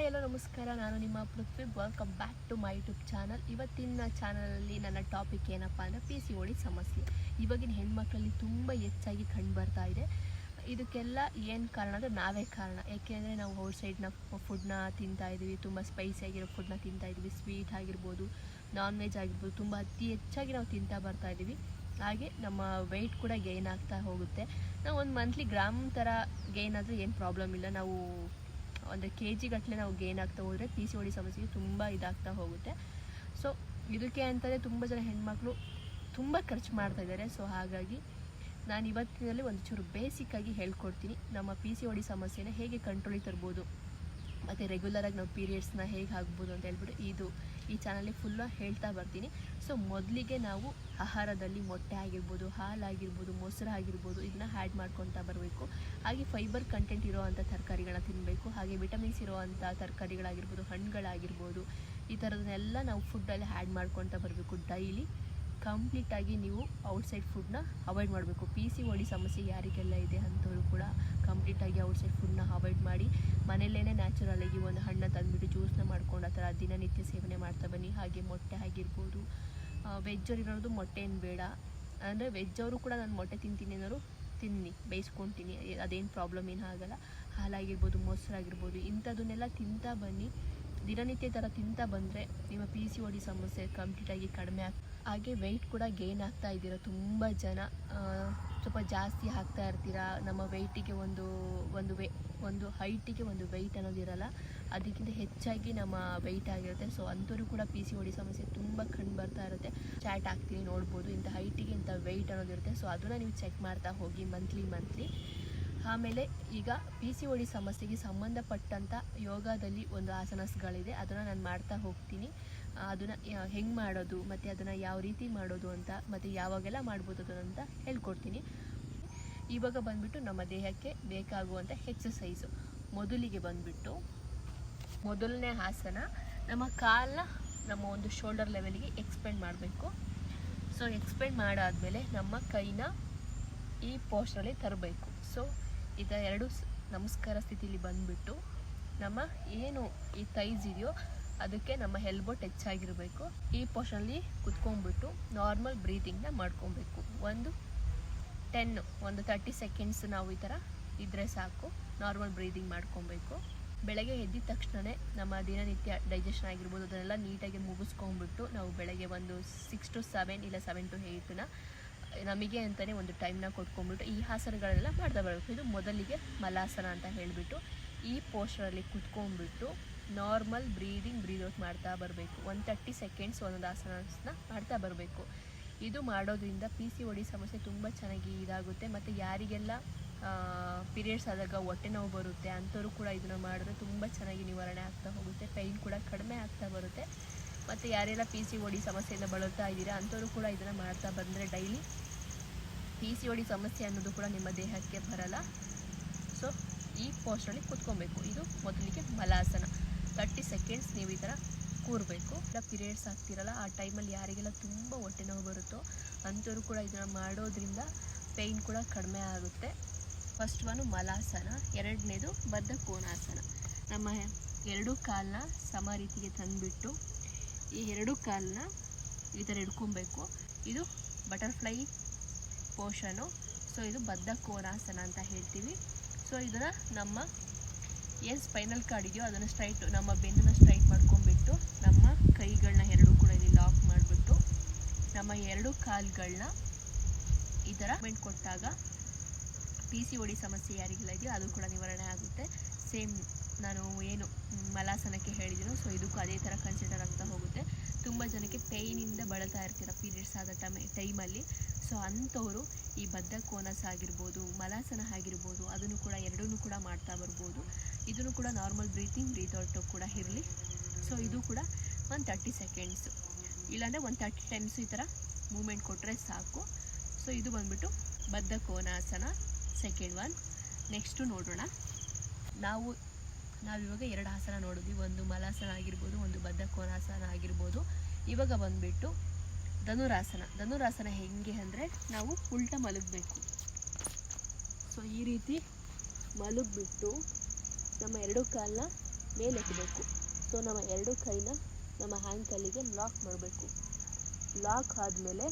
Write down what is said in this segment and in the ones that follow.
Hi ಎಲ್ಲ ನಮಸ್ಕಾರ. ನಾನು ನಿಮ್ಮ Prithvi. Welcome back to my YouTube channel ಇವತ್ತಿನ ಚಾನಲಲ್ಲಿ ನನ್ನ ಟಾಪಿಕ್ ಏನಪ್ಪ ಅಂದರೆ ಪಿ ಸಿ ಓಡಿ ಸಮಸ್ಯೆ. ಇವಾಗಿನ ಹೆಣ್ಮಕ್ಳಲ್ಲಿ ತುಂಬ ಹೆಚ್ಚಾಗಿ ಕಂಡು ಬರ್ತಾ ಇದೆ. ಇದಕ್ಕೆಲ್ಲ ಏನು ಕಾರಣ ಅಂದರೆ ನಾವೇ ಕಾರಣ. ಏಕೆಂದರೆ ನಾವು ಔಟ್ ಸೈಡ್ನ ಫುಡ್ನ ತಿಂತಾ ಇದ್ದೀವಿ. ತುಂಬ ಸ್ಪೈಸಿ ಆಗಿರೋ ಫುಡ್ನ ತಿಂತಾ ಇದ್ದೀವಿ. ಸ್ವೀಟ್ ಆಗಿರ್ಬೋದು ನಾನ್ ವೆಜ್ ಆಗಿರ್ಬೋದು, ತುಂಬ ಅತಿ ಹೆಚ್ಚಾಗಿ ನಾವು ತಿಂತಾ ಬರ್ತಾ ಇದ್ದೀವಿ. ಹಾಗೆ ನಮ್ಮ ವೆಯ್ಟ್ ಕೂಡ ಗೈನ್ ಆಗ್ತಾ ಹೋಗುತ್ತೆ. ನಾವು ಒಂದು ಮಂತ್ಲಿ ಗ್ರಾಮ್ ಥರ ಗೈನ್ ಆದರೆ ಏನು ಪ್ರಾಬ್ಲಮ್ ಇಲ್ಲ. ನಾವು ಒಂದು ಕೆ ಜಿ ಗಟ್ಟಲೆ ನಾವು ಗೇನ್ ಆಗ್ತಾ ಹೋದರೆ ಪಿ ಸಿ ಓಡಿ ಸಮಸ್ಯೆಗೆ ತುಂಬ ಇದಾಗ್ತಾ ಹೋಗುತ್ತೆ. ಸೊ ಇದಕ್ಕೆ ಅಂತಲೇ ತುಂಬ ಜನ ಹೆಣ್ಮಕ್ಳು ತುಂಬ ಖರ್ಚು ಮಾಡ್ತಾ ಇದ್ದಾರೆ. ಸೊ ಹಾಗಾಗಿ ನಾನು ಇವತ್ತಿನಲ್ಲಿ ಒಂದು ಚೂರು ಬೇಸಿಕ್ಕಾಗಿ ಹೇಳ್ಕೊಡ್ತೀನಿ. ನಮ್ಮ ಪಿ ಸಿ ಓಡಿ ಸಮಸ್ಯೆನ ಹೇಗೆ ಕಂಟ್ರೋಲಿಗೆ ತರ್ಬೋದು, ಮತ್ತು ರೆಗ್ಯುಲರಾಗಿ ನಾವು ಪೀರಿಯಡ್ಸ್ನ ಹೇಗೆ ಆಗ್ಬೋದು ಅಂತ ಹೇಳ್ಬಿಟ್ಟು ಇದು. ಈ ಚಾನಲ್ಲಿ ಫುಲ್ಲ ಹೇಳ್ತಾ ಬರ್ತೀನಿ. ಸೊ ಮೊದಲಿಗೆ ನಾವು ಆಹಾರದಲ್ಲಿ ಮೊಟ್ಟೆ ಆಗಿರ್ಬೋದು, ಹಾಲಾಗಿರ್ಬೋದು, ಮೊಸರು ಆಗಿರ್ಬೋದು ಇದನ್ನ ಆ್ಯಡ್ ಮಾಡ್ಕೊತಾ ಬರಬೇಕು. ಹಾಗೆ ಫೈಬರ್ ಕಂಟೆಂಟ್ ಇರೋವಂಥ ತರಕಾರಿಗಳನ್ನ ತಿನ್ನಬೇಕು ಹಾಗೆ ವಿಟಮಿನ್ಸ್ ಇರೋವಂಥ ತರಕಾರಿಗಳಾಗಿರ್ಬೋದು, ಹಣ್ಣುಗಳಾಗಿರ್ಬೋದು, ಈ ಥರದನ್ನೆಲ್ಲ ನಾವು ಫುಡ್ಡಲ್ಲಿ ಆ್ಯಡ್ ಮಾಡ್ಕೊತಾ ಬರಬೇಕು ಡೈಲಿ ಕಂಪ್ಲೀಟಾಗಿ ನೀವು ಔಟ್ಸೈಡ್ ಫುಡ್ನ ಅವಾಯ್ಡ್ ಮಾಡಬೇಕು. ಪಿ ಸಿ ಓಡಿ ಸಮಸ್ಯೆ ಯಾರಿಗೆಲ್ಲ ಇದೆ ಅಂಥವ್ರು ಕೂಡ ಕಂಪ್ಲೀಟಾಗಿ ಔಟ್ಸೈಡ್ ಫುಡ್ನ ಅವಾಯ್ಡ್ ಮಾಡಿ ಮನೆಯಲ್ಲೇ ನ್ಯಾಚುರಲಾಗಿ ಒಂದು ಹಣ್ಣು ತಂದುಬಿಟ್ಟು ಜ್ಯೂಸ್ನ ಥರ ದಿನನಿತ್ಯ ಸೇವನೆ ಮಾಡ್ತಾ ಬನ್ನಿ. ಹಾಗೆ ಮೊಟ್ಟೆ ಆಗಿರ್ಬೋದು. ವೆಜ್ಜವ್ರು ಇರೋದು ಮೊಟ್ಟೆ ಏನು ಬೇಡ. ಅಂದರೆ ವೆಜ್ಜವರು ಕೂಡ ನಾನು ಮೊಟ್ಟೆ ತಿಂತೀನಿ ಅನ್ನೋರು ತಿನ್ನಿ, ಬೇಯಿಸ್ಕೊತೀನಿ. ಅದೇನು ಪ್ರಾಬ್ಲಮ್ ಏನು ಆಗೋಲ್ಲ. ಹಾಲಾಗಿರ್ಬೋದು ಮೊಸರಾಗಿರ್ಬೋದು ಇಂಥದನ್ನೆಲ್ಲ ತಿಂತಾ ಬನ್ನಿ. ದಿನನಿತ್ಯ ಥರ ತಿಂತಾ ಬಂದರೆ ನಿಮ್ಮ ಪಿ ಸಿ ಓಡಿ ಸಮಸ್ಯೆ ಕಂಪ್ಲೀಟಾಗಿ ಕಡಿಮೆ ಆಗ್, ಹಾಗೆ ವೆಯ್ಟ್ ಕೂಡ ಗೇನ್ ಆಗ್ತಾ ಇದ್ದೀರ ತುಂಬ ಜನ. ಸ್ವಲ್ಪ ಜಾಸ್ತಿ ಆಗ್ತಾ ಇರ್ತೀರಾ? ನಮ್ಮ ವೆಯ್ಟಿಗೆ ಒಂದು ಒಂದು ವೇ ಒಂದು ಹೈಟಿಗೆ ಒಂದು ವೆಯ್ಟ್ ಅನ್ನೋದಿರಲ್ಲ. ಅದಕ್ಕಿಂತ ಹೆಚ್ಚಾಗಿ ನಮ್ಮ ವೆಯ್ಟ್ ಆಗಿರುತ್ತೆ. ಸೊ ಅಂಥವ್ರು ಕೂಡ ಪಿ ಸಿ ಓಡಿ ಸಮಸ್ಯೆ ತುಂಬ ಕಂಡು ಬರ್ತಾ ಇರುತ್ತೆ. ಚಾಟ್ ಆಗ್ತೀನಿ ನೋಡ್ಬೋದು, ಇಂಥ ಹೈಟಿಗೆ ಇಂಥ ವೆಯ್ಟ್ ಅನ್ನೋದಿರುತ್ತೆ ಸೊ ಅದನ್ನು ನೀವು ಚೆಕ್ ಮಾಡ್ತಾ ಹೋಗಿ ಮಂತ್ಲಿ ಮಂತ್ಲಿ ಆಮೇಲೆ ಈಗ ಪಿ ಸಿ ಓಡಿ ಸಮಸ್ಯೆಗೆ ಸಂಬಂಧಪಟ್ಟಂಥ ಯೋಗದಲ್ಲಿ ಒಂದು ಆಸನಸ್ಗಳಿದೆ. ಅದನ್ನು ನಾನು ಮಾಡ್ತಾ ಹೋಗ್ತೀನಿ. ಅದನ್ನು ಹೆಂಗೆ ಮಾಡೋದು, ಮತ್ತು ಅದನ್ನು ಯಾವ ರೀತಿ ಮಾಡೋದು ಅಂತ, ಮತ್ತು ಯಾವಾಗೆಲ್ಲ ಮಾಡ್ಬೋದು ಅಂತ ಹೇಳ್ಕೊಡ್ತೀನಿ. ಇವಾಗ ಬಂದ್ಬಿಟ್ಟು ನಮ್ಮ ದೇಹಕ್ಕೆ ಬೇಕಾಗುವಂಥ ಎಕ್ಸಸೈಸು ಮೊದಲಿಗೆ ಬಂದ್ಬಿಟ್ಟು ಮೊದಲನೇ ಆಸನ ನಮ್ಮ ಕಾಲನ್ನ ನಮ್ಮ ಒಂದು ಶೋಲ್ಡರ್ ಲೆವೆಲ್ಗೆ ಎಕ್ಸ್ಪೆಂಡ್ ಮಾಡಬೇಕು. ಸೊ ಎಕ್ಸ್ಪೆಂಡ್ ಮಾಡಾದಮೇಲೆ ನಮ್ಮ ಕೈನ ಈ ಪೋಸ್ಟ್ನಲ್ಲಿ ತರಬೇಕು. ಸೊ ಈಗ ಎರಡು ನಮಸ್ಕಾರ ಸ್ಥಿತಿಲಿ ಬಂದುಬಿಟ್ಟು ನಮ್ಮ ಏನು ಈ ತೈಸ್ ಇದೆಯೋ ಅದಕ್ಕೆ ನಮ್ಮ ಎಲ್ಬೋ ಟಚ್ ಆಗಿರಬೇಕು. ಈ ಪೋರ್ಷನಲ್ಲಿ ಕುತ್ಕೊಂಡ್ಬಿಟ್ಟು ನಾರ್ಮಲ್ ಬ್ರೀತಿಂಗ್ನ ಮಾಡ್ಕೊಬೇಕು. ಒಂದು ಟೆನ್ ಒಂದು ತರ್ಟಿ ಸೆಕೆಂಡ್ಸ್ ನಾವು ಈ ಥರ ಇದ್ದರೆ ಸಾಕು. ನಾರ್ಮಲ್ ಬ್ರೀದಿಂಗ್ ಮಾಡ್ಕೊಬೇಕು. ಬೆಳಗ್ಗೆ ಎದ್ದಿದ ತಕ್ಷಣವೇ ನಮ್ಮ ದಿನನಿತ್ಯ ಡೈಜೆಷನ್ ಆಗಿರ್ಬೋದು, ಅದನ್ನೆಲ್ಲ ನೀಟಾಗಿ ಮುಗಿಸ್ಕೊಂಡ್ಬಿಟ್ಟು ನಾವು ಬೆಳಗ್ಗೆ ಒಂದು ಸಿಕ್ಸ್ ಟು ಸೆವೆನ್ ಇಲ್ಲ ಸೆವೆನ್ ಟು ಏಯ್ಟನ್ನ ನಮಗೆ ಅಂತಲೇ ಒಂದು ಟೈಮ್ನ ಕೊಟ್ಕೊಂಡ್ಬಿಟ್ಟು ಈ ಆಸನಗಳೆಲ್ಲ ಮಾಡ್ತಾ ಬರಬೇಕು. ಇದು ಮೊದಲಿಗೆ ಮಲಾಸನ ಅಂತ ಹೇಳಿಬಿಟ್ಟು ಈ ಪೋಸ್ಟರಲ್ಲಿ ಕುತ್ಕೊಂಡ್ಬಿಟ್ಟು ನಾರ್ಮಲ್ ಬ್ರೀದಿಂಗ್ ಬ್ರೀದ್ ಔಟ್ ಮಾಡ್ತಾ ಬರಬೇಕು. ಒಂದು ತರ್ಟಿ ಸೆಕೆಂಡ್ಸ್ ಒಂದೊಂದು ಆಸನನ ಮಾಡ್ತಾ ಬರಬೇಕು. ಇದು ಮಾಡೋದ್ರಿಂದ ಪಿ ಸಿ ಒಡಿ ಸಮಸ್ಯೆ ತುಂಬ ಚೆನ್ನಾಗಿ ಇದಾಗುತ್ತೆ. ಮತ್ತು ಯಾರಿಗೆಲ್ಲ ಪೀರಿಯಡ್ಸ್ ಆದಾಗ ಹೊಟ್ಟೆ ನೋವು ಬರುತ್ತೆ, ಅಂಥವ್ರು ಕೂಡ ಇದನ್ನು ಮಾಡಿದ್ರೆ ತುಂಬ ಚೆನ್ನಾಗಿ ನಿವಾರಣೆ ಆಗ್ತಾ ಹೋಗುತ್ತೆ ಪೈನ್ ಕೂಡ ಕಡಿಮೆ ಆಗ್ತಾ ಬರುತ್ತೆ. ಮತ್ತು ಯಾರೆಲ್ಲ ಪಿ ಸಿ ಒಡಿ ಸಮಸ್ಯೆಯಿಂದ ಬಳಲ್ತಾ ಇದ್ದೀರಾ, ಅಂಥವ್ರು ಕೂಡ ಇದನ್ನು ಮಾಡ್ತಾ ಬಂದರೆ ಡೈಲಿ ಪಿ ಸಿ ಒಡಿ ಸಮಸ್ಯೆ ಅನ್ನೋದು ಕೂಡ ನಿಮ್ಮ ದೇಹಕ್ಕೆ ಬರಲ್ಲ. ಸೊ ಈ ಪೋಸ್ಟಲ್ಲಿ ಕುತ್ಕೊಬೇಕು. ಇದು ಮೊದಲಿಗೆ ಮಲಾಸನ ತರ್ಟಿ ಸೆಕೆಂಡ್ಸ್ ನೀವು ಈ ಥರ ಕೂರಬೇಕು. ಪೀರಿಯಡ್ಸ್ ಆಗ್ತಿರಲ್ಲ, ಆ ಟೈಮಲ್ಲಿ ಯಾರಿಗೆಲ್ಲ ತುಂಬ ಹೊಟ್ಟೆ ನೋವು ಬರುತ್ತೋ, ಅಂಥವ್ರು ಕೂಡ ಇದನ್ನು ಮಾಡೋದ್ರಿಂದ ಪೈನ್ ಕೂಡ ಕಡಿಮೆ ಆಗುತ್ತೆ. ಫಸ್ಟ್ ಒನ್ ಮಲಾಸನ ಎರಡನೇದು ಬದ್ಧ ಕೋಣಾಸನ ನಮ್ಮ ಎರಡು ಕಾಲನ್ನ ಸಮ ರೀತಿಗೆ ತಂದುಬಿಟ್ಟು ಈ ಎರಡು ಕಾಲನ್ನ ಈ ಥರ ಹಿಡ್ಕೊಬೇಕು. ಇದು ಬಟರ್ಫ್ಲೈ ಪೋಷನು ಸೊ ಇದು ಬದ್ಧ ಕೋಣಾಸನ ಅಂತ ಹೇಳ್ತೀವಿ. ಸೊ ಇದನ್ನು ನಮ್ಮ ಏನು ಸ್ಪೈನಲ್ ಕಾರ್ಡ್ ಇದೆಯೋ ಅದನ್ನು ಸ್ಟ್ರೈಟ್ ನಮ್ಮ ಬೆನ್ನನ್ನು ಸ್ಟ್ರೈಟ್ ಮಾಡ್ಕೊಂಡ್ಬಿಟ್ಟು, ನಮ್ಮ ಕೈಗಳನ್ನ ಎರಡೂ ಕೂಡ ಇಲ್ಲಿ ಲಾಕ್ ಮಾಡಿಬಿಟ್ಟು, ನಮ್ಮ ಎರಡು ಕಾಲುಗಳನ್ನ ಈ ಥರ ಮೆಂಟ್ ಕೊಟ್ಟಾಗ ಪಿ ಸಿ ಒಡಿ ಸಮಸ್ಯೆ ಯಾರಿಗೆಲ್ಲ ಇದೆಯೋ ಅದು ಕೂಡ ನಿವಾರಣೆ ಆಗುತ್ತೆ. ಸೇಮ್ ನಾನು ಏನು ಮಲಾಸನಕ್ಕೆ ಹೇಳಿದ್ದೀನೋ ಸೊ ಇದಕ್ಕೂ ಅದೇ ಥರ ಕನ್ಸಿಡರ್ ಆಗ್ತಾ ಹೋಗುತ್ತೆ. ತುಂಬ ಜನಕ್ಕೆ ಪೇಯ್ನಿಂದ ಬಳಲ್ತಾ ಇರ್ತೀರ ಪೀರಿಯಡ್ಸ್ ಆದ ಟೈಮ್, ಟೈಮಲ್ಲಿ. ಸೊ ಅಂಥವರು ಈ ಬದ್ಧ ಕೋನಸ್ ಆಗಿರ್ಬೋದು, ಮಲಾಸನ ಆಗಿರ್ಬೋದು, ಅದನ್ನು ಕೂಡ ಎರಡೂ ಕೂಡ ಮಾಡ್ತಾ ಬರ್ಬೋದು. ಇದನ್ನು ಕೂಡ ನಾರ್ಮಲ್ ಬ್ರೀತಿಂಗ್ ಬ್ರೀತ್ ಕೂಡ ಇರಲಿ. ಸೊ ಇದು ಕೂಡ ಒಂದು ತರ್ಟಿ ಸೆಕೆಂಡ್ಸು ಇಲ್ಲಾಂದರೆ ಒಂದು ತರ್ಟಿ ಟೈಮ್ಸ್ ಈ ಥರ ಮೂಮೆಂಟ್ ಕೊಟ್ಟರೆ ಸಾಕು. ಸೊ ಇದು ಬಂದ್ಬಿಟ್ಟು ಬದ್ಧ ಕೋನಾಸನ. ಸೆಕೆಂಡ್ ಒನ್ ನೆಕ್ಸ್ಟು ನೋಡೋಣ. ನಾವು ನಾವಿವಾಗ ಎರಡು ಆಸನ ನೋಡಿದ್ವಿ. ಒಂದು ಮಲಾಸನ ಆಗಿರ್ಬೋದು, ಒಂದು ಬದ್ಧ ಕೋನಾಸನ ಆಗಿರ್ಬೋದು. ಇವಾಗ ಬಂದುಬಿಟ್ಟು ಧನುರಾಸನ. ಧನುರಾಸನ ಹೆಂಗೆ ಅಂದರೆ ನಾವು ಉಲ್ಟ ಮಲಗಬೇಕು. ಸೊ ಈ ರೀತಿ ಮಲಗಿಬಿಟ್ಟು ನಮ್ಮ ಎರಡು ಕಾಲನ್ನ ಮೇಲೆತ್ತಬೇಕು ಸೊ ನಮ್ಮ ಎರಡು ಕೈನ ನಮ್ಮ ಹ್ಯಾಂಕಲ್ಲಿಗೆ ಲಾಕ್ ಮಾಡಬೇಕು. ಲಾಕ್ ಆದಮೇಲೆ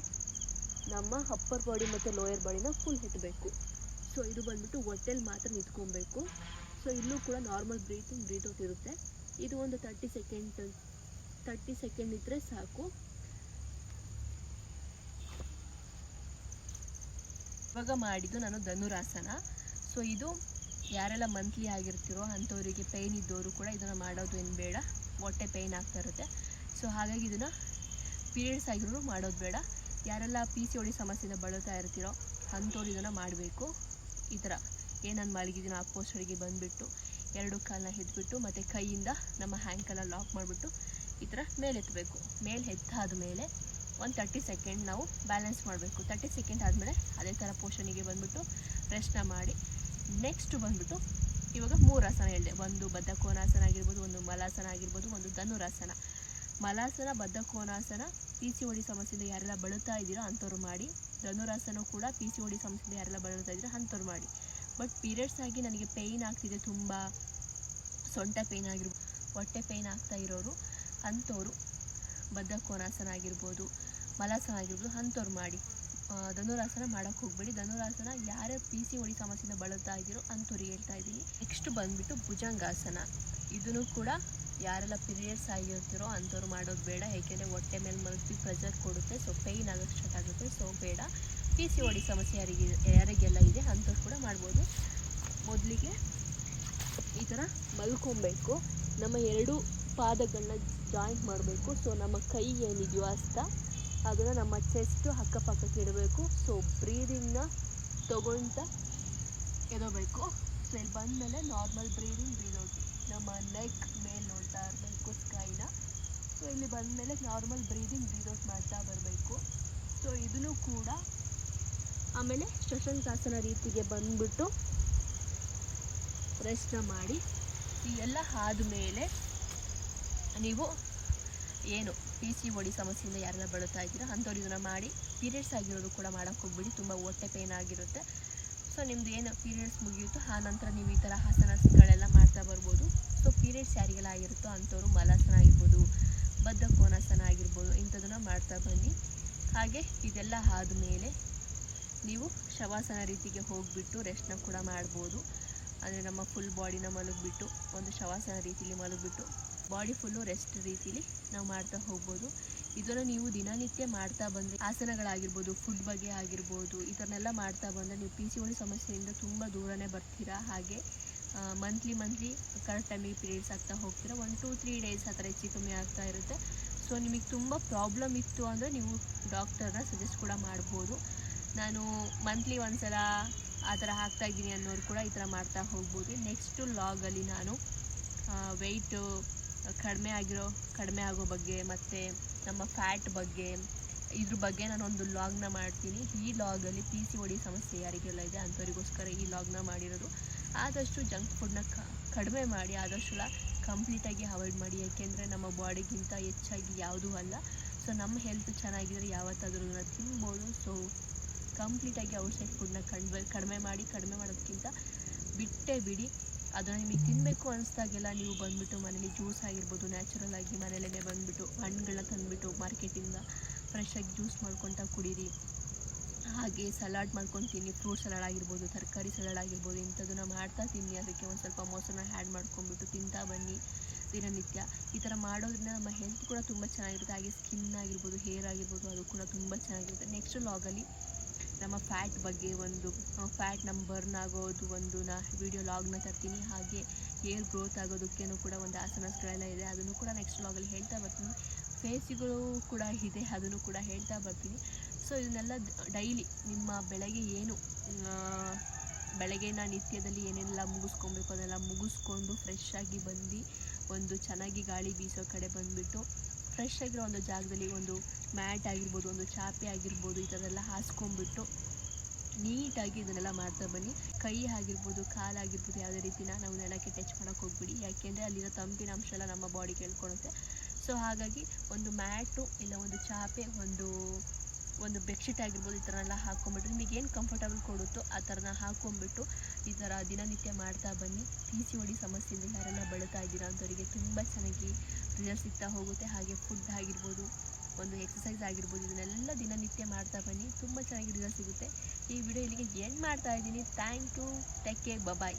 ನಮ್ಮ ಅಪ್ಪರ್ ಬಾಡಿ ಮತ್ತು ಲೋಯರ್ ಬಾಡಿನ ಫುಲ್ ಎತ್ತಬೇಕು ಸೊ ಇದು ಬಂದ್ಬಿಟ್ಟು ಹೊಟ್ಟೆಲಿ ಮಾತ್ರ ನಿಂತ್ಕೊಬೇಕು. ಸೊ ಇಲ್ಲೂ ಕೂಡ ನಾರ್ಮಲ್ ಬ್ರೀತಿಂಗ್ ಬ್ರೀತ್ ಔಟ್ ಇರುತ್ತೆ. ಇದು ಒಂದು ತರ್ಟಿ ಸೆಕೆಂಡ್ ತರ್ಟಿ ಸೆಕೆಂಡ್ ಇದ್ದರೆ ಸಾಕು. ಇವಾಗ ಮಾಡಿದ್ದು ನಾನು ಧನುರಾಸನ. ಸೊ ಇದು ಯಾರೆಲ್ಲ ಮಂತ್ಲಿ ಆಗಿರ್ತಿರೋ ಅಂಥವರಿಗೆ ಪೇಯ್ನ್ ಇದ್ದವರು ಕೂಡ ಇದನ್ನು ಮಾಡೋದು ಏನು ಬೇಡ. ಹೊಟ್ಟೆ ಪೇಯ್ನ್ ಆಗ್ತಾ ಇರುತ್ತೆ. ಸೊ ಹಾಗಾಗಿ ಇದನ್ನು ಪೀರಿಯಡ್ಸ್ ಆಗಿರೋರು ಮಾಡೋದು ಬೇಡ. ಯಾರೆಲ್ಲ ಪಿ ಸಿ ಒಡಿ ಸಮಸ್ಯೆಯಿಂದ ಬಳಲ್ತಾ ಇರ್ತೀರೋ ಅಂಥವ್ರು ಇದನ್ನು ಮಾಡಬೇಕು. ಈ ಥರ ಏನನ್ನು ಮಲಗಿದ್ದೀನಿ ಆ ಪೋಸ್ಟರಿಗೆ ಬಂದುಬಿಟ್ಟು ಎರಡು ಕಾಲನ್ನ ಎದ್ಬಿಟ್ಟು ಮತ್ತು ಕೈಯಿಂದ ನಮ್ಮ ಹ್ಯಾಂಕಲ್ಲ ಲಾಕ್ ಮಾಡಿಬಿಟ್ಟು ಈ ಥರ ಮೇಲೆತ್ತಬೇಕು. ಮೇಲೆ ಎತ್ತಾದ ಮೇಲೆ ಒಂದು ತರ್ಟಿ ಸೆಕೆಂಡ್ ನಾವು ಬ್ಯಾಲೆನ್ಸ್ ಮಾಡಬೇಕು. ತರ್ಟಿ ಸೆಕೆಂಡ್ ಆದಮೇಲೆ ಅದೇ ಥರ ಪೋಷನಿಗೆ ಬಂದುಬಿಟ್ಟು ರೆಸ್ಟ್ನ ಮಾಡಿ ನೆಕ್ಸ್ಟ್ ಬಂದುಬಿಟ್ಟು ಇವಾಗ ಮೂರು ಆಸನ ಹೇಳಿದೆ. ಒಂದು ಬದ್ಧಕೋನಾಸನ ಆಗಿರ್ಬೋದು, ಒಂದು ಮಲಾಸನ ಆಗಿರ್ಬೋದು, ಒಂದು Dhanurasana. Malasana Baddhakonasana P C OD ಸಮಸ್ಯೆಯಿಂದ ಯಾರೆಲ್ಲ ಬಳಲ್ತಾ ಇದ್ದೀರೋ ಅಂಥವ್ರು ಮಾಡಿ. ಧನುರಾಸನ ಕೂಡ ಪಿ ಸಿ ಒಡಿ ಸಮಸ್ಯೆಯಿಂದ ಯಾರೆಲ್ಲ ಬಳಲ್ತಾ ಇದ್ದೀರೋ ಅಂಥವ್ರು ಮಾಡಿ. ಬಟ್ ಪೀರಿಯಡ್ಸ್ ಆಗಿ ನನಗೆ ಪೇಯ್ನ್ ಆಗ್ತಿದೆ ತುಂಬ. ಸೊಂಟ ಪೇಯ್ನ್ ಆಗಿರ್ಬೋದು ಹೊಟ್ಟೆ ಪೇಯ್ನ್ ಆಗ್ತಾ ಇರೋರು ಅಂಥವ್ರು ಬದ್ಧಕೋನಾಸನ ಆಗಿರ್ಬೋದು ಮಲಾಸನ ಆಗಿರ್ಬೋದು ಅಂಥವ್ರು ಮಾಡಿ. ಧನುರಾಸನ ಮಾಡೋಕ್ಕೆ ಹೋಗ್ಬೇಡಿ. ಧನುರಾಸನ ಯಾರ್ಯಾರು ಪಿ ಸಿ ಒಡಿ ಸಮಸ್ಯೆಯಿಂದ ಬಳಲ್ತಾ ಇದ್ದೀರೋ ಅಂಥವ್ರಿಗೆ ಹೇಳ್ತಾ ಇದ್ದೀನಿ. ನೆಕ್ಸ್ಟ್ ಬಂದುಬಿಟ್ಟು ಭುಜಂಗಾಸನ. ಇದನ್ನು ಕೂಡ ಯಾರೆಲ್ಲ ಪೀರಿಯಡ್ಸ್ ಆಗಿರ್ತಿರೋ ಅಂಥವ್ರು ಮಾಡೋದು ಬೇಡ, ಏಕೆಂದರೆ ಹೊಟ್ಟೆ ಮೇಲೆ ಮಲಗಿ ಪ್ರೆಷರ್ ಕೊಡುತ್ತೆ ಸೊ ಪೇಯ್ನ್ ಆಗೋಕ್ಕೆ ಸ್ಟಾರ್ಟ್ ಆಗುತ್ತೆ ಸೊ ಬೇಡ. ಪಿ ಸಿ ಒಡಿ ಸಮಸ್ಯೆ ಯಾರಿಗೆ, ಯಾರಿಗೆಲ್ಲ ಇದೆ ಅಂಥವ್ರು ಕೂಡ ಮಾಡ್ಬೋದು. ಮೊದಲಿಗೆ ಈ ಥರ ಮಲ್ಕೊಬೇಕು. ನಮ್ಮ ಎರಡು ಪಾದಗಳನ್ನ ಜಾಯಿಂಟ್ ಮಾಡಬೇಕು ಸೊ ನಮ್ಮ ಕೈ ಏನಿದೆಯೋ ಅಸ್ತ, ಅದನ್ನು ನಮ್ಮ ಚೆಸ್ಟು ಅಕ್ಕಪಕ್ಕಕ್ಕೆ ಇಡಬೇಕು. ಸೊ ಬ್ರೀದಿಂಗ್ನ ತಗೊಳ್ತಾ ಇರಬೇಕು ಸೊ ಇಲ್ಲಿ ಬಂದಮೇಲೆ ನಾರ್ಮಲ್ ಬ್ರೀದಿಂಗ್ ಬ್ರೀದೌಟ್ ನಮ್ಮ ನೆಕ್ ಮೇಲೆ ನೋಡ್ತಾ ಇರಬೇಕು ಸ್ಕೈನ ಸೊ ಇಲ್ಲಿ ಬಂದಮೇಲೆ ನಾರ್ಮಲ್ ಬ್ರೀದಿಂಗ್ ಬ್ರೀದೌಟ್ ಮಾಡ್ತಾ ಬರಬೇಕು. ಸೊ ಇದನ್ನು ಕೂಡ ಆಮೇಲೆ ಶಶಂಕಾಸನ ರೀತಿಗೆ ಬಂದ್ಬಿಟ್ಟು ರೆಸ್ಟ್ನ ಮಾಡಿ, ಈ ಎಲ್ಲ ಆದಮೇಲೆ ನೀವು ಏನು ಪಿ ಸಿ ಒಡಿ ಸಮಸ್ಯೆಯಿಂದ ಯಾರೆಲ್ಲ ಬಳುತ್ತಾ ಇದ್ದೀರಾ, ಅಂಥವ್ರು ಇದನ್ನು ಮಾಡಿ ಪೀರಿಯಡ್ಸ್ ಆಗಿರೋದು ಕೂಡ ಮಾಡೋಕ್ಕೆ ಹೋಗ್ಬಿಡಿ, ತುಂಬ ಹೊಟ್ಟೆ ಪೇನ್ ಆಗಿರುತ್ತೆ. ಸೊ ನಿಮ್ಮದು ಏನು ಪೀರಿಯಡ್ಸ್ ಮುಗಿಯುತ್ತೋ ಆ ನಂತರ ನೀವು ಈ ಥರ ಹಾಸನಗಳೆಲ್ಲ ಮಾಡ್ತಾ ಬರ್ಬೋದು. ಸೊ ಪೀರಿಯಡ್ಸ್ ಯಾರಿಗೆಲ್ಲ ಆಗಿರುತ್ತೋ ಅಂಥವ್ರು ಮಲಾಸನ ಆಗಿರ್ಬೋದು ಬದ್ಧ ಕೋನಾಸನ ಆಗಿರ್ಬೋದು ಇಂಥದನ್ನ ಮಾಡ್ತಾ ಬನ್ನಿ. ಹಾಗೆ ಇದೆಲ್ಲ ಆದಮೇಲೆ ನೀವು ಶವಾಸನ ರೀತಿಗೆ ಹೋಗಿಬಿಟ್ಟು ರೆಸ್ಟ್ನ ಕೂಡ ಮಾಡ್ಬೋದು. ಅಂದರೆ ನಮ್ಮ ಫುಲ್ ಬಾಡಿನ ಮಲಗಿಬಿಟ್ಟು, ಒಂದು ಶವಾಸನ ರೀತಿಲಿ ಮಲಗಿಬಿಟ್ಟು ಬಾಡಿ ಫುಲ್ಲು ರೆಸ್ಟ್ ರೀತಿಲಿ ನಾವು ಮಾಡ್ತಾ ಹೋಗ್ಬೋದು. ಇದನ್ನು ನೀವು ದಿನನಿತ್ಯ ಮಾಡ್ತಾ ಬಂದರೆ, ಆಸನಗಳಾಗಿರ್ಬೋದು ಫುಡ್ ಬಗ್ಗೆ ಆಗಿರ್ಬೋದು ಇದನ್ನೆಲ್ಲ ಮಾಡ್ತಾ ಬಂದರೆ ನೀವು ಪಿ ಸಿ ಒಳಿ ಸಮಸ್ಯೆಯಿಂದ ತುಂಬ ದೂರನೇ ಬರ್ತೀರಾ. ಹಾಗೆ ಮಂತ್ಲಿ ಮಂತ್ಲಿ ಕರೆಕ್ಟ್ ಟೈಮಿಗೆ ಪೀರಿಯಡ್ಸ್ ಆಗ್ತಾ ಹೋಗ್ತೀರ ಒನ್ ಟು ತ್ರೀ ಡೇಸ್ ಆ ಥರ ಹೆಚ್ಚು ಕಮ್ಮಿ ಆಗ್ತಾ ಇರುತ್ತೆ. ಸೊ ನಿಮಗೆ ತುಂಬ ಪ್ರಾಬ್ಲಮ್ ಇತ್ತು ಅಂದರೆ ನೀವು ಡಾಕ್ಟರ್ನ ಸಜೆಸ್ಟ್ ಕೂಡ ಮಾಡ್ಬೋದು. ನಾನು ಮಂತ್ಲಿ ಒಂದ್ಸಲ ಆ ಥರ ಹಾಕ್ತಾ ಇದ್ದೀನಿ ಅನ್ನೋರು ಕೂಡ ಈ ಥರ ಮಾಡ್ತಾ ಹೋಗ್ಬೋದು. ನೆಕ್ಸ್ಟು ಲಾಗಲ್ಲಿ ನಾನು ವೆಯ್ಟು ಕಡಿಮೆ ಆಗಿರೋ, ಕಡಿಮೆ ಆಗೋ ಬಗ್ಗೆ ಮತ್ತು ನಮ್ಮ ಫ್ಯಾಟ್ ಬಗ್ಗೆ, ಇದ್ರ ಬಗ್ಗೆ ನಾನು ಒಂದು ಲಾಗ್ನ ಮಾಡ್ತೀನಿ. ಈ ಲಾಗಲ್ಲಿ ಪಿ ಸಿ ಒಡಿ ಸಮಸ್ಯೆ ಯಾರಿಗೆಲ್ಲ ಇದೆ ಅಂಥವರಿಗೋಸ್ಕರ ಈ ಲಾಗ್ನ ಮಾಡಿರೋದು. ಆದಷ್ಟು ಜಂಕ್ ಫುಡ್ನ ಕಡಿಮೆ ಮಾಡಿ, ಆದಷ್ಟು ಕಂಪ್ಲೀಟಾಗಿ ಅವಾಯ್ಡ್ ಮಾಡಿ. ಯಾಕೆಂದರೆ ನಮ್ಮ ಬಾಡಿಗಿಂತ ಹೆಚ್ಚಾಗಿ ಯಾವುದೂ ಅಲ್ಲ. ಸೊ, ನಮ್ಮ ಹೆಲ್ತ್ ಚೆನ್ನಾಗಿದ್ರೆ ಯಾವತ್ತಾದ್ರೂ ತಿನ್ಬೋದು. ಸೊ, ಕಂಪ್ಲೀಟಾಗಿ ಔಟ್ಸೈಡ್ ಫುಡ್ನ ಕಡಿಮೆ ಕಡಿಮೆ ಮಾಡಿ, ಕಡಿಮೆ ಮಾಡೋದಕ್ಕಿಂತ ಬಿಟ್ಟೇ ಬಿಡಿ. ಅದನ್ನು ನಿಮಗೆ ತಿನ್ನಬೇಕು ಅನಿಸ್ದಾಗೆಲ್ಲ ನೀವು ಬಂದುಬಿಟ್ಟು ಮನೇಲಿ ಜ್ಯೂಸ್ ಆಗಿರ್ಬೋದು, ನ್ಯಾಚುರಲ್ ಆಗಿ ಮನೇಲೇ ಬಂದುಬಿಟ್ಟು ಹಣ್ಣುಗಳನ್ನ ತಂದುಬಿಟ್ಟು ಮಾರ್ಕೆಟಿಂದ ಫ್ರೆಶ್ ಆಗಿ ಜ್ಯೂಸ್ ಮಾಡ್ಕೊತಾ ಕುಡೀರಿ. ಹಾಗೆ ಸಲಾಡ್ ಮಾಡ್ಕೊಂಡು ತಿನ್ನಿ ಫ್ರೂಟ್ ಸಲಾಡ್ ಆಗಿರ್ಬೋದು, ತರಕಾರಿ ಸಲಾಡ್ ಆಗಿರ್ಬೋದು, ಇಂಥದ್ದನ್ನು ಮಾಡ್ತಾ ತಿನ್ನಿ ಅದಕ್ಕೆ ಒಂದು ಸ್ವಲ್ಪ ಮೊಸರನ್ನ ಆ್ಯಡ್ ಮಾಡ್ಕೊಂಬಿಟ್ಟು ತಿಂತಾ ಬನ್ನಿ ದಿನನಿತ್ಯ. ಈ ಥರ ಮಾಡೋದ್ರಿಂದ ನಮ್ಮ ಹೆಲ್ತ್ ಕೂಡ ತುಂಬ ಚೆನ್ನಾಗಿರುತ್ತೆ. ಹಾಗೆ ಸ್ಕಿನ್ ಆಗಿರ್ಬೋದು ಹೇರ್ ಆಗಿರ್ಬೋದು, ಅದು ಕೂಡ ತುಂಬ ಚೆನ್ನಾಗಿರುತ್ತೆ. ನೆಕ್ಸ್ಟ್ ಲಾಗಲ್ಲಿ ನಮ್ಮ ಫ್ಯಾಟ್ ಬಗ್ಗೆ ಒಂದು ಫ್ಯಾಟ್ ನಮ್ಮ ಬರ್ನ್ ಆಗೋದು ಒಂದು ನಾ ವಿಡಿಯೋ ಲಾಗ್ನ ತರ್ತೀನಿ. ಹಾಗೆ ಹೇರ್ ಗ್ರೋತ್ ಆಗೋದಕ್ಕೇನು ಕೂಡ ಒಂದು ಆಸನಸ್ಗಳೆಲ್ಲ ಇದೆ. ಅದನ್ನು ಕೂಡ ನೆಕ್ಸ್ಟ್ ಲಾಗಲ್ಲಿ ಹೇಳ್ತಾ ಬರ್ತೀನಿ. ಫೇಸ್ಗಳು ಕೂಡ ಇದೆ, ಅದನ್ನು ಕೂಡ ಹೇಳ್ತಾ ಬರ್ತೀನಿ. ಸೊ ಇದನ್ನೆಲ್ಲ ಡೈಲಿ ನಿಮ್ಮ ಬೆಳಗ್ಗೆ ಏನು? ಬೆಳಗ್ಗೆನ ನಿತ್ಯದಲ್ಲಿ ಏನೆಲ್ಲ ಮುಗಿಸ್ಕೊಬೇಕು ಅದೆಲ್ಲ ಮುಗಿಸ್ಕೊಂಡು ಫ್ರೆಶ್ ಆಗಿ ಬಂದು ಒಂದು ಚೆನ್ನಾಗಿ ಗಾಳಿ ಬೀಸೋ ಕಡೆ ಬಂದುಬಿಟ್ಟು ಫ್ರೆಶ್ ಆಗಿರೋ ಒಂದು ಜಾಗದಲ್ಲಿ ಒಂದು ಮ್ಯಾಟ್ ಆಗಿರ್ಬೋದು, ಒಂದು ಚಾಪೆ ಆಗಿರ್ಬೋದು, ಈ ಥರದೆಲ್ಲ ಹಾಸ್ಕೊಂಡ್ಬಿಟ್ಟು ನೀಟಾಗಿ ಇದನ್ನೆಲ್ಲ ಮಾಡ್ತಾ ಬನ್ನಿ. ಕೈ ಆಗಿರ್ಬೋದು ಕಾಲಾಗಿರ್ಬೋದು ಯಾವುದೇ ರೀತಿನ ನಾವು ನೆಲಕ್ಕೆ ಟಚ್ ಮಾಡೋಕ್ಕೆ ಹೋಗ್ಬಿಡಿ. ಯಾಕೆಂದರೆ ಅಲ್ಲಿರೋ ತಂಪಿನ ಅಂಶ ಎಲ್ಲ ನಮ್ಮ ಬಾಡಿಗೆ ಹೇಳ್ಕೊಳುತ್ತೆ ಸೊ ಹಾಗಾಗಿ ಒಂದು ಮ್ಯಾಟು ಇಲ್ಲ ಒಂದು ಚಾಪೆ, ಒಂದು ಒಂದು ಬೆಡ್ಶೀಟ್ ಆಗಿರ್ಬೋದು ಈ ಥರ ಎಲ್ಲ ಹಾಕ್ಕೊಂಬಿಟ್ಟು ನಿಮಗೆ ಏನು ಕಂಫರ್ಟಬಲ್ ಕೊಡುತ್ತೋ ಆ ಥರನ ಹಾಕ್ಕೊಂಬಿಟ್ಟು ಈ ಥರ ದಿನನಿತ್ಯ ಮಾಡ್ತಾ ಬನ್ನಿ. ಪಿ ಸಿ ಒಡಿ ಸಮಸ್ಯೆಯಿಂದ ಯಾರೆಲ್ಲ ಬಳಲ್ತಾ ಇದ್ದೀರಾ ಅಂಥವರಿಗೆ ತುಂಬ ಚೆನ್ನಾಗಿ ರಿಸಲ್ಟ್ ಸಿಗ್ತಾ ಹೋಗುತ್ತೆ. ಹಾಗೆ ಫುಡ್ ಆಗಿರ್ಬೋದು, ಒಂದು ಎಕ್ಸಸೈಸ್ ಆಗಿರ್ಬೋದು, ಇದನ್ನೆಲ್ಲ ದಿನನಿತ್ಯ ಮಾಡ್ತಾ ಬನ್ನಿ. ತುಂಬ ಚೆನ್ನಾಗಿ ರಿಸಲ್ಟ್ ಸಿಗುತ್ತೆ. ಈ ವಿಡಿಯೋ ಇಲ್ಲಿಗೆ ಎಂಡ್ ಮಾಡ್ತಾ ಇದ್ದೀನಿ. Thank you take care bye